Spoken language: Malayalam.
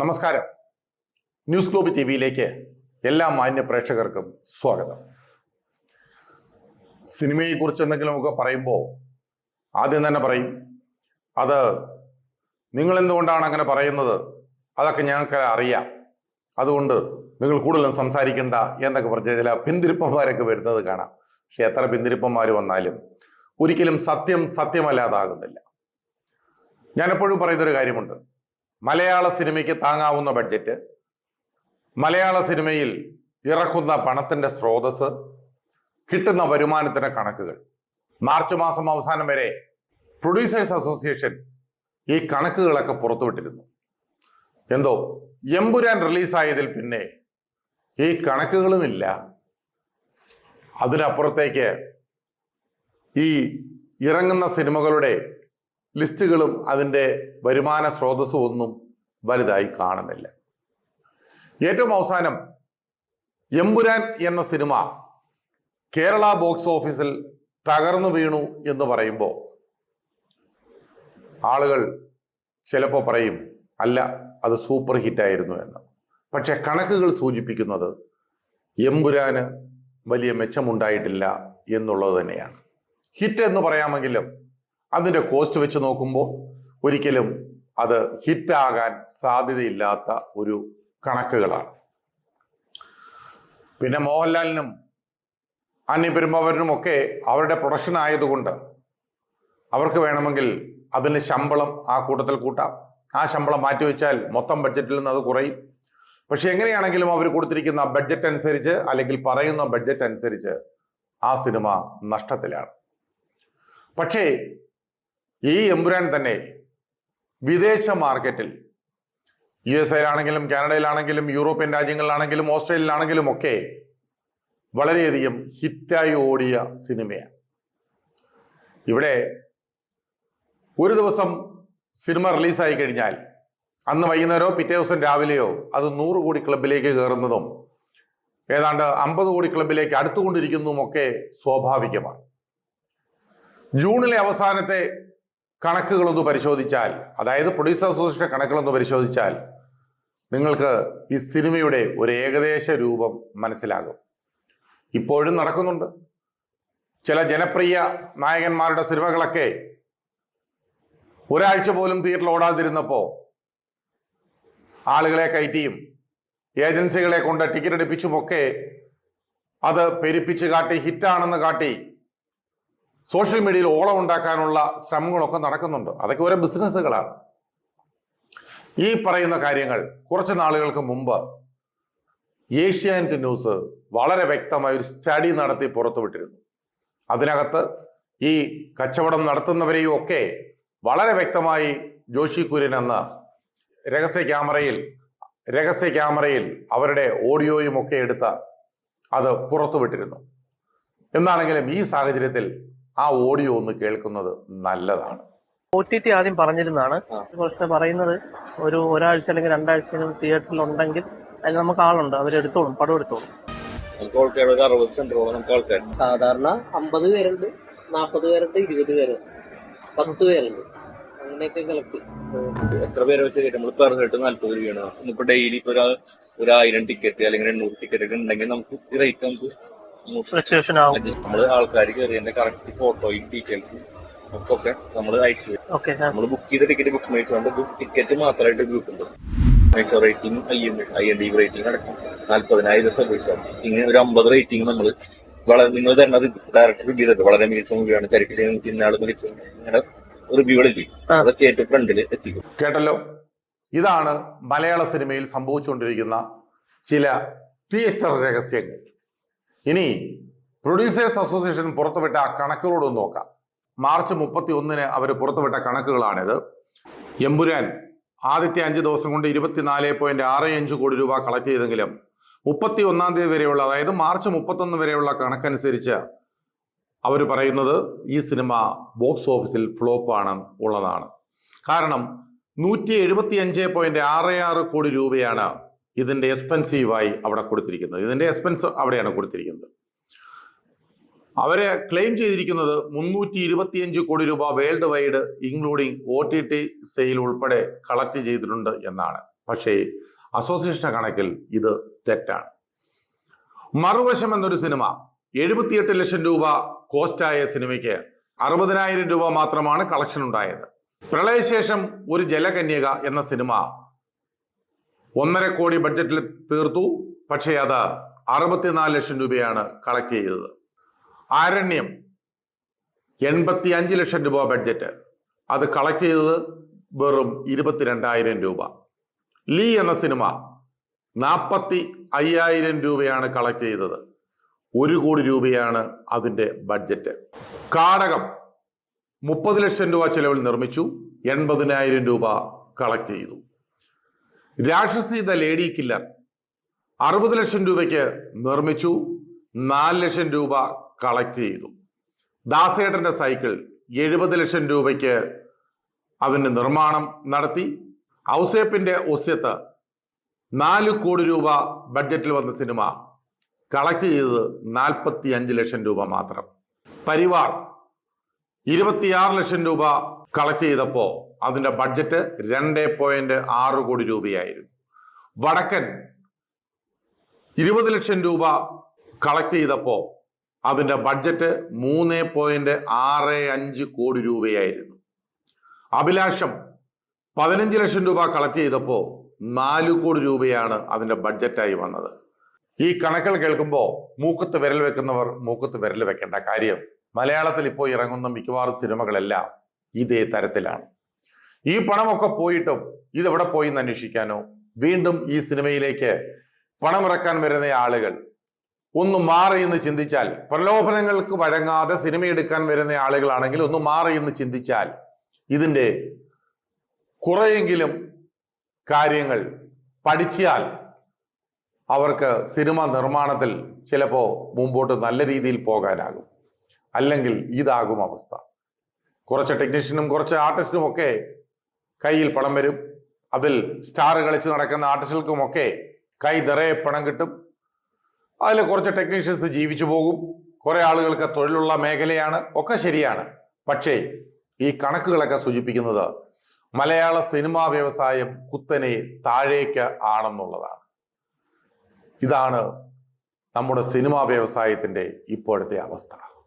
നമസ്കാരം. ന്യൂസ് ഗ്ലോബ് ടി വിയിലേക്ക് എല്ലാ മാന്യ പ്രേക്ഷകർക്കും സ്വാഗതം. സിനിമയെ സിനിമയെക്കുറിച്ച് എന്തെങ്കിലുമൊക്കെ പറയുമ്പോൾ ആദ്യം തന്നെ പറയും അത് നിങ്ങൾ എന്തുകൊണ്ടാണ് അങ്ങനെ പറയുന്നത്? അതൊക്കെ ഞങ്ങൾക്ക് അറിയാം. അതുകൊണ്ട് നിങ്ങൾ കൂടുതലും സംസാരിക്കണ്ട എന്നൊക്കെ പറഞ്ഞ ചില പിന്തിരിപ്പന്മാരൊക്കെ വരുന്നത് കാണാം. പക്ഷെ എത്ര പിന്തിരിപ്പന്മാർ വന്നാലും ഒരിക്കലും സത്യം സത്യമല്ലാതാകുന്നില്ല. ഞാൻ എപ്പോഴും പറയുന്നൊരു കാര്യമുണ്ട്. മലയാള സിനിമയ്ക്ക് താങ്ങാവുന്ന ബഡ്ജറ്റ് മലയാള സിനിമയിൽ ഇറക്കുന്ന പണത്തിന്റെ സ്രോതസ് കിട്ടുന്ന വരുമാനത്തിന്റെ കണക്കുകൾ. മാർച്ച് മാസം അവസാനം വരെ പ്രൊഡ്യൂസേഴ്സ് അസോസിയേഷൻ ഈ കണക്കുകളൊക്കെ പുറത്തുവിട്ടിരുന്നു. എന്തോ എമ്പുരാൻ റിലീസായതിൽ പിന്നെ ഈ കണക്കുകളുമില്ല. അതിനപ്പുറത്തേക്ക് ഈ ഇറങ്ങുന്ന സിനിമകളുടെ ലിസ്റ്റുകളും അതിന്റെ വരുമാന സ്രോതസ്സും ഒന്നും വലുതായി കാണുന്നില്ല. ഏറ്റവും അവസാനം എമ്പുരാൻ എന്ന സിനിമ കേരള ബോക്സ് ഓഫീസിൽ തകർന്നു വീണു എന്ന് പറയുമ്പോൾ ആളുകൾ ചിലപ്പോൾ പറയും അല്ല അത് സൂപ്പർ ഹിറ്റായിരുന്നു എന്ന്. പക്ഷെ കണക്കുകൾ സൂചിപ്പിക്കുന്നത് എമ്പുരാന് വലിയ മെച്ചമുണ്ടായിട്ടില്ല എന്നുള്ളത് തന്നെയാണ്. ഹിറ്റ് എന്ന് പറയാമെങ്കിലും അതിന്റെ കോസ്റ്റ് വെച്ച് നോക്കുമ്പോൾ ഒരിക്കലും അത് ഹിറ്റാകാൻ സാധ്യതയില്ലാത്ത ഒരു കണക്കുകളാണ്. പിന്നെ മോഹൻലാലിനും അന്നി പെരുമ്പാവൂരിനും ഒക്കെ അവരുടെ പ്രൊഡക്ഷൻ ആയതുകൊണ്ട് അവർക്ക് വേണമെങ്കിൽ അതിന് ശമ്പളം ആ കൂട്ടത്തിൽ കൂട്ടാം. ആ ശമ്പളം മാറ്റിവെച്ചാൽ മൊത്തം ബഡ്ജറ്റിൽ നിന്ന് അത് കുറയും. പക്ഷെ എങ്ങനെയാണെങ്കിലും അവർ കൊടുത്തിരിക്കുന്ന ബഡ്ജറ്റ് അനുസരിച്ച് അല്ലെങ്കിൽ പറയുന്ന ബഡ്ജറ്റ് അനുസരിച്ച് ആ സിനിമ നഷ്ടത്തിലാണ്. പക്ഷേ ഈ എമ്പുരാൻ തന്നെ വിദേശ മാർക്കറ്റിൽ യു എസ് എയിലാണെങ്കിലും കാനഡയിലാണെങ്കിലും യൂറോപ്യൻ രാജ്യങ്ങളിലാണെങ്കിലും ഓസ്ട്രേലിയയിലാണെങ്കിലും ഒക്കെ വളരെയധികം ഹിറ്റായി ഓടിയ സിനിമയാണ്. ഇവിടെ ഒരു ദിവസം സിനിമ റിലീസായി കഴിഞ്ഞാൽ അന്ന് വൈകുന്നേരമോ പിറ്റേ ദിവസം രാവിലെയോ അത് നൂറ് കോടി ക്ലബിലേക്ക് കയറുന്നതും ഏതാണ്ട് അമ്പത് കോടി ക്ലബിലേക്ക് അടുത്തുകൊണ്ടിരിക്കുന്നതും ഒക്കെ സ്വാഭാവികമാണ്. ജൂണിലെ അവസാനത്തെ കണക്കുകളൊന്ന് പരിശോധിച്ചാൽ അതായത് പ്രൊഡ്യൂസർ അസോസിയേഷൻ കണക്കുകളൊന്ന് പരിശോധിച്ചാൽ നിങ്ങൾക്ക് ഈ സിനിമയുടെ ഒരു ഏകദേശ രൂപം മനസ്സിലാകും. ഇപ്പോഴും നടക്കുന്നുണ്ട്. ചില ജനപ്രിയ നായകന്മാരുടെ സിനിമകളൊക്കെ ഒരാഴ്ച പോലും തിയേറ്ററിൽ ഓടാതിരുന്നപ്പോൾ ആളുകളെ കയറ്റിയും ഏജൻസികളെ കൊണ്ട് ടിക്കറ്റ് എടുപ്പിച്ചുമൊക്കെ അത് പെരുപ്പിച്ച് കാട്ടി ഹിറ്റാണെന്ന് കാട്ടി സോഷ്യൽ മീഡിയയിൽ ഓളം ഉണ്ടാക്കാനുള്ള ശ്രമങ്ങളൊക്കെ നടക്കുന്നുണ്ട്. അതൊക്കെ ഓരോ ബിസിനസ്സുകളാണ്. ഈ പറയുന്ന കാര്യങ്ങൾ കുറച്ച് നാളുകൾക്ക് മുമ്പ് ഏഷ്യാനെറ്റ് ന്യൂസ് വളരെ വ്യക്തമായ ഒരു സ്റ്റഡി നടത്തി പുറത്തുവിട്ടിരുന്നു. അതിനകത്ത് ഈ കച്ചവടം നടത്തുന്നവരെയും ഒക്കെ വളരെ വ്യക്തമായി ജോഷി കുര്യൻ എന്ന രഹസ്യ ക്യാമറയിൽ രഹസ്യ ക്യാമറയിൽ അവരുടെ ഓഡിയോയും ഒക്കെ എടുത്ത് അത് പുറത്തുവിട്ടിരുന്നു. എന്നാണെങ്കിലും ഈ സാഹചര്യത്തിൽ ആ ഓഡിയോ ഒന്ന് കേൾക്കുന്നത് നല്ലതാണ്. ഒ ടി ടി ആദ്യം പറഞ്ഞിരുന്നതാണ്. പക്ഷെ പറയുന്നത് ഒരു ഒരാഴ്ച അല്ലെങ്കിൽ രണ്ടാഴ്ച തിയേറ്ററിൽ ഉണ്ടെങ്കിൽ അതിന് നമുക്ക് ആളുണ്ട്. അവരെടുത്തോളും പടം എടുത്തോളും. നമുക്ക് ആൾക്കാർ ഒരു അറുപത് സെന്ററോളം നമുക്ക് ആൾക്കാർ സാധാരണ അമ്പത് പേരുണ്ട് നാൽപ്പത് പേരുണ്ട് ഇരുപത് പേരുണ്ട് പത്ത് പേരുണ്ട്. അങ്ങനെയൊക്കെ കളക്ട് എത്ര പേരെ വെച്ച് കയറ്റും നമ്മൾ പെർ ഹെഡ് നാല്പത് രൂപയാണ്. ഇപ്പൊ ഡെയിലി ഇപ്പൊ ഒരു ഒരു ആയിരം ടിക്കറ്റ് അല്ലെങ്കിൽ എണ്ണൂറ് ടിക്കറ്റ് ഒക്കെ ഉണ്ടെങ്കിൽ നമുക്ക് ഈ റേറ്റ് നമുക്ക് ഫ്ലക്ച്വേഷൻ ആവും നമ്മൾ ആൾക്കാർ കയറിയതിന്റെ കറക്റ്റ് ഫോട്ടോയും ഡീറ്റെയിൽസും ഒക്കെ നമ്മൾ അയച്ചു ഓക്കെ നമ്മൾ ബുക്ക് ചെയ്ത ടിക്കറ്റ് ബുക്ക് മേടിച്ചുകൊണ്ട് ടിക്കറ്റ് മാത്രമായിട്ട് ഗ്രൂപ്പ് ഉണ്ട്. Rating I M I N D rating അടക്കം നാല്പതിനായിരം സർവീസ് ഇങ്ങനെ ഒരു അമ്പത് റേറ്റിംഗ് നമ്മൾ വളരെ നിങ്ങൾ തന്നെ അത് ഡയറക്ടർ റിവ്യൂ തരും വളരെ മികച്ച മൂവിയാണ് കരിക്കിലെ ഇന്നാൾ മികച്ച അങ്ങനെ റിവ്യൂകളിൽ ആ. അതൊക്കെ ഏറ്റവും ഫ്രണ്ടിൽ എത്തിക്കും. കേട്ടല്ലോ? ഇതാണ് മലയാള സിനിമയിൽ സംഭവിച്ചുകൊണ്ടിരിക്കുന്ന ചില തിയേറ്റർ രഹസ്യങ്ങൾ. ഇനി പ്രൊഡ്യൂസേഴ്സ് അസോസിയേഷൻ പുറത്തുവിട്ട കണക്കുകളോടൊന്ന് നോക്കാം. മാർച്ച് മുപ്പത്തി ഒന്നിന് അവർ പുറത്തുവിട്ട കണക്കുകളാണിത്. എമ്പുരാൻ ആദ്യത്തെ അഞ്ച് ദിവസം കൊണ്ട് ഇരുപത്തിനാല് പോയിന്റ് ആറ് അഞ്ച് കോടി രൂപ കളക്ട് ചെയ്തെങ്കിലും മുപ്പത്തി ഒന്നാം തീയതി വരെയുള്ള അതായത് മാർച്ച് മുപ്പത്തൊന്ന് വരെയുള്ള കണക്കനുസരിച്ച് അവർ പറയുന്നത് ഈ സിനിമ ബോക്സ് ഓഫീസിൽ ഫ്ലോപ്പാണ് ഉള്ളതാണ്. കാരണം നൂറ്റി എഴുപത്തി അഞ്ച് പോയിന്റ് ആറ് ആറ് കോടി രൂപയാണ് ഇതിന്റെ എക്സ്പെൻസീവായി അവിടെ കൊടുത്തിരിക്കുന്നത്. ഇതിന്റെ എക്സ്പെൻസ് അവിടെയാണ് കൊടുത്തിരിക്കുന്നത്. അവരെ ക്ലെയിം ചെയ്തിരിക്കുന്നത് മുന്നൂറ്റി ഇരുപത്തിയഞ്ച് കോടി രൂപ world wide including O T T sale ഉൾപ്പെടെ കളക്ട് ചെയ്തിട്ടുണ്ട് എന്നാണ്. പക്ഷേ അസോസിയേഷൻ കണക്കിൽ ഇത് തെറ്റാണ്. മറുവശം എന്നൊരു സിനിമ എഴുപത്തിയെട്ട് ലക്ഷം രൂപ കോസ്റ്റായ സിനിമയ്ക്ക് അറുപതിനായിരം രൂപ മാത്രമാണ് കളക്ഷൻ ഉണ്ടായത്. പ്രളയശേഷം ഒരു ജലകന്യക എന്ന സിനിമ ഒന്നര കോടി ബഡ്ജറ്റിൽ തീർത്തു. പക്ഷേ അത് അറുപത്തിനാല് ലക്ഷം രൂപയാണ് കളക്ട് ചെയ്തത്. ആരണ്യം എൺപത്തി അഞ്ച് ലക്ഷം രൂപ ബഡ്ജറ്റ്. അത് കളക്ട് ചെയ്തത് വെറും ഇരുപത്തിരണ്ടായിരം രൂപ. ലീ എന്ന സിനിമ നാൽപ്പത്തി അയ്യായിരം രൂപയാണ് കളക്ട് ചെയ്തത്. ഒരു കോടി രൂപയാണ് അതിന്റെ ബഡ്ജറ്റ്. കാടകം മുപ്പത് ലക്ഷം രൂപ ചെലവിൽ നിർമ്മിച്ചു. എൺപതിനായിരം രൂപ കളക്ട് ചെയ്തു. രാക്ഷസി ദ ലേഡി കില്ലർ അറുപത് ലക്ഷം രൂപയ്ക്ക് നിർമ്മിച്ചു നാല് ലക്ഷം രൂപ കളക്ട് ചെയ്തു. ദാസേട്ടന്റെ സൈക്കിൾ എഴുപത് ലക്ഷം രൂപയ്ക്ക് അതിന്റെ നിർമ്മാണം നടത്തി. ഔസേപ്പിന്റെ ഒസ്യത്ത് നാല് കോടി രൂപ ബഡ്ജറ്റിൽ വന്ന സിനിമ കളക്ട് ചെയ്തത് നാൽപ്പത്തി അഞ്ച് ലക്ഷം രൂപ മാത്രം. പരിവാർ ഇരുപത്തിയാറ് ലക്ഷം രൂപ കളക്ട് ചെയ്തപ്പോൾ അതിന്റെ ബഡ്ജറ്റ് രണ്ട് പോയിന്റ് ആറ് കോടി രൂപയായിരുന്നു. വടക്കൻ ഇരുപത് ലക്ഷം രൂപ കളക്ട് ചെയ്തപ്പോൾ അതിന്റെ ബഡ്ജറ്റ് മൂന്ന് പോയിന്റ് ആറ് അഞ്ച് കോടി രൂപയായിരുന്നു. അഭിലാഷം പതിനഞ്ച് ലക്ഷം രൂപ കളക്ട് ചെയ്തപ്പോൾ നാല് കോടി രൂപയാണ് അതിന്റെ ബഡ്ജറ്റായി വന്നത്. ഈ കണക്കുകൾ കേൾക്കുമ്പോൾ മൂക്കത്ത് വിരൽ വെക്കുന്നവർ മൂക്കത്ത് വിരൽ വെക്കേണ്ട കാര്യം. മലയാളത്തിൽ ഇപ്പോൾ ഇറങ്ങുന്ന മിക്കവാറും സിനിമകളെല്ലാം ഇതേ തരത്തിലാണ്. ഈ പണമൊക്കെ പോയിട്ടും ഇതെവിടെ പോയി എന്ന് അന്വേഷിക്കാനോ? വീണ്ടും ഈ സിനിമയിലേക്ക് പണമിറക്കാൻ വരുന്ന ആളുകൾ. ഒന്ന് മാറി എന്ന് ചിന്തിച്ചാൽ പ്രലോഭനങ്ങൾക്ക് വഴങ്ങാതെ സിനിമ എടുക്കാൻ വരുന്ന ആളുകളാണെങ്കിൽ ഒന്ന് മാറി എന്ന് ചിന്തിച്ചാൽ ഇതിന്റെ കുറെയെങ്കിലും കാര്യങ്ങൾ പഠിച്ചാൽ അവർക്ക് സിനിമ നിർമ്മാണത്തിൽ ചിലപ്പോൾ മുമ്പോട്ട് നല്ല രീതിയിൽ പോകാനാകും. അല്ലെങ്കിൽ ഇതാകും അവസ്ഥ. കുറച്ച് ടെക്നീഷ്യനും കുറച്ച് ആർട്ടിസ്റ്റും ഒക്കെ കയ്യിൽ പണം വരും. അതിൽ സ്റ്റാർ കളിച്ച് നടക്കുന്ന ആർട്ടിസ്റ്റുകൾക്കുമൊക്കെ കൈ നിറയെ പണം കിട്ടും. അതിൽ കുറച്ച് ടെക്നീഷ്യൻസ് ജീവിച്ചു പോകും. കുറെ ആളുകൾക്ക് തൊഴിലുള്ള മേഖലയാണ്. ഒക്കെ ശരിയാണ്. പക്ഷേ ഈ കണക്കുകളൊക്കെ സൂചിപ്പിക്കുന്നത് മലയാള സിനിമാ വ്യവസായം കുത്തനെ താഴേക്ക് ആണെന്നുള്ളതാണ്. ഇതാണ് നമ്മുടെ സിനിമാ വ്യവസായത്തിന്റെ ഇപ്പോഴത്തെ അവസ്ഥ.